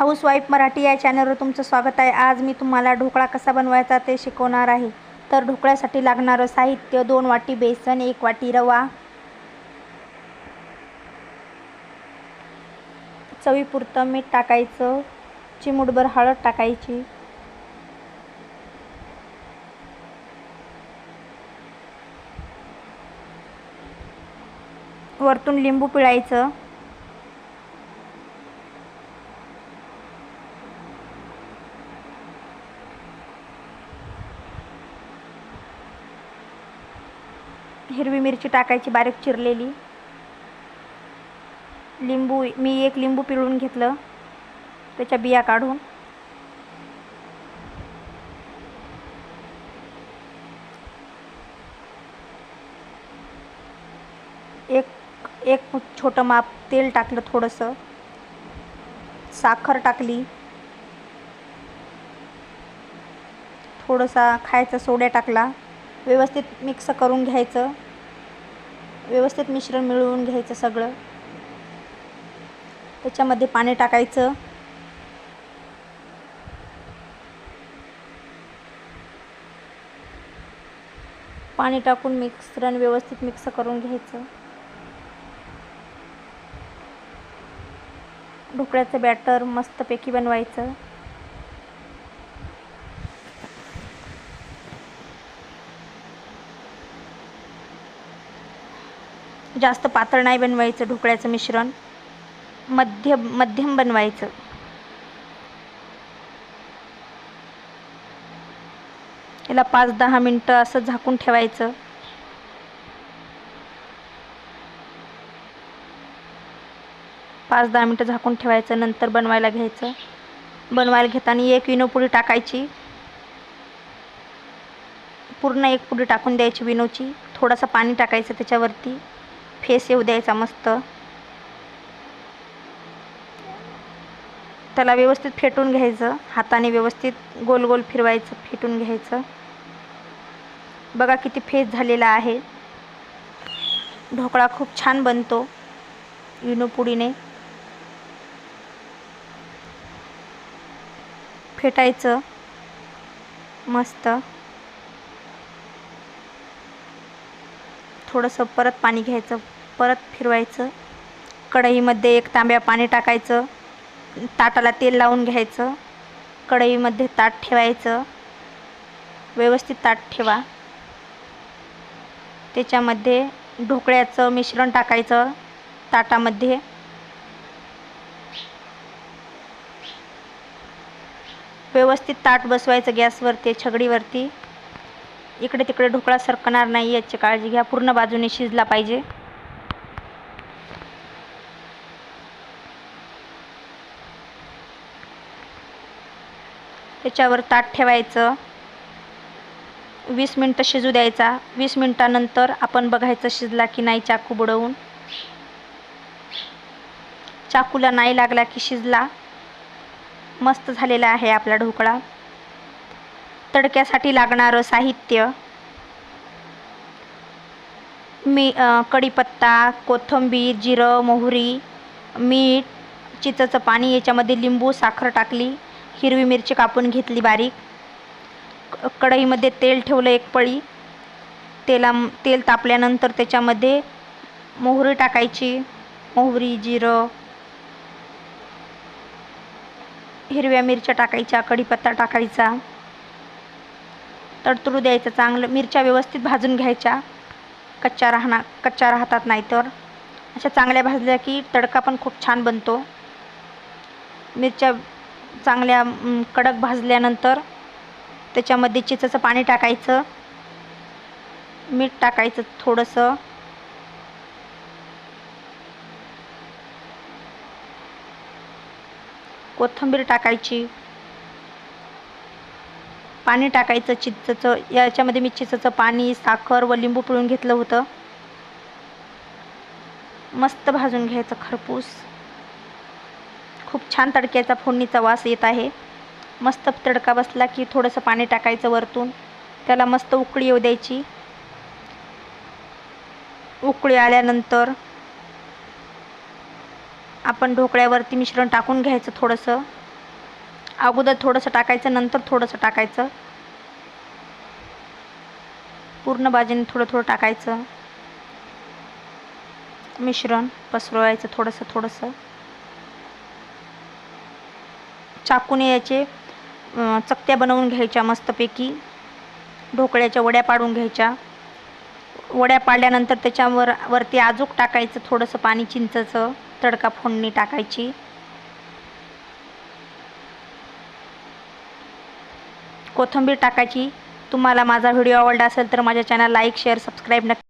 Housewife Marathi या चॅनलवर तुमचं स्वागत आहे. आज मी तुम्हाला ढोकळा कसा बनवायचा ते शिकवणार आहे. तर ढोकळ्यासाठी लागणारं साहित्य दोन वाटी बेसन एक वाटी रवा चवीपुरतं मीठ टाकायचं चिमुटभर हळद टाकायची वरतून लिंबू पिळायचं हिरवी मिरची टाकायची बारीक चिरलेली. लिंबू मी एक लिंबू पिळून घेतलं. त्याच्या बिया काढून. एक एक छोटं माप तेल टाकलं थोडंसं. साखर टाकली. थोडासा खायचा सोड्या टाकला. व्यवस्थित मिक्स करून घ्यायचं. व्यवस्थित मिश्रण मिळवून घ्यायचं सगळं. त्याच्यामध्ये पाणी टाकायचं. पाणी टाकून मिश्रण व्यवस्थित मिक्स करून घ्यायचं. ढोकळ्याचं बॅटर मस्तपैकी बनवायचं. जास्त पातळ नाही बनवायचं ढोकळ्याचं मिश्रण. मध्यम मध्यम बनवायचं. याला पाच दहा मिनटं असं झाकून ठेवायचं. पाच दहा मिनटं झाकून ठेवायचं नंतर बनवायला घ्यायचं. बनवायला घेताना एक विनोपुडी टाकायची. पूर्ण एक पुडी टाकून द्यायची विनोची. थोडासा पाणी टाकायचं त्याच्यावरती. फेस येऊ द्यायचा मस्त. त्याला व्यवस्थित फेटून घ्यायचं. हाताने व्यवस्थित गोल गोल फिरवायचं फेटून घ्यायचं. बघा किती फेस झालेला आहे. ढोकळा खूप छान बनतो विनोपुडीने फेटायचं. मस्त. थोडंसं परत पाणी घ्यायचं परत फिरवायचं. कढईमध्ये एक तांब्या पाणी टाकायचं ताटाला तेल लावून घ्यायचं. कढईमध्ये ताट ठेवायचं. व्यवस्थित ताट ठेवा. त्याच्यामध्ये ढोकळ्याचं मिश्रण टाकायचं ताटामध्ये. व्यवस्थित ताट बसवायचं गॅसवरती छगडीवरती. इकडे तिकडे ढोकळा सरकणार नाही याची काळजी घ्या. पूर्ण बाजूने शिजला पाहिजे. त्याच्यावर ताट ठेवायचं. वीस मिनटं शिजू द्यायचा. वीस मिनटानंतर आपण बघायचं शिजला की नाही चाकू बुडवून. चाकूला नाही लागला की शिजला. मस्त झालेला आहे आपला ढोकळा. तडक्यासाठी लागणारं साहित्य. मी कढीपत्ता कोथिंबीर जिरं मोहरी मीठ चिचचं पाणी याच्यामध्ये लिंबू साखर टाकली हिरवी मिरची कापून घेतली बारीक. कढईमध्ये तेल ठेवलं एक पळी. तेला तेल तापल्यानंतर त्याच्यामध्ये मोहरी टाकायची मोहरी जिरं हिरव्या मिरच्या टाकायच्या कढीपत्ता टाकायचा. तडतडू द्यायचं चांगलं मिरच्या व्यवस्थित भाजून घ्यायच्या. कच्च्या राहणार कच्च्या राहतात नाहीतर. अशा चांगल्या भाजल्या की तडका पण खूप छान बनतो. मिरच्या चांगल्या कडक भाजल्यानंतर त्याच्यामध्ये चिचाचं पाणी टाकायचं. मीठ टाकायचं थोडंसं. कोथिंबीर टाकायची. पाणी टाकायचं चिंचचं याच्यामध्ये मी चिंचचं पाणी साखर व लिंबू पिळून घेतलं होतं. मस्त भाजून घ्यायचं खरपूस. खूप छान तडक्याचा फोडणीचा वास येत आहे. मस्त तडका बसला की थोडंसं पाणी टाकायचं वरतून. त्याला मस्त उकळी येऊ द्यायची. उकळी आल्यानंतर आपण ढोकळ्यावरती मिश्रण टाकून घ्यायचं थोडंसं. अगोदर थोडंसं टाकायचं नंतर थोडंसं टाकायचं. पूर्ण बाजूने थोडं थोडं टाकायचं. मिश्रण पसरवायचं थोडंसं थोडंसं. चाकूने याचे चकत्या बनवून घ्यायच्या मस्तपैकी. ढोकळ्याच्या वड्या पाडून घ्यायच्या. वड्या पाडल्यानंतर त्याच्यावर वरती आजूक टाकायचं थोडंसं पाणी चिंचचं तडका फोडणी टाकायची. कोथिंबीर टाकायची. तुम्हाला माझा व्हिडिओ आवडला असेल तर माझ्या चॅनल लाईक शेअर सबस्क्राईब नक्की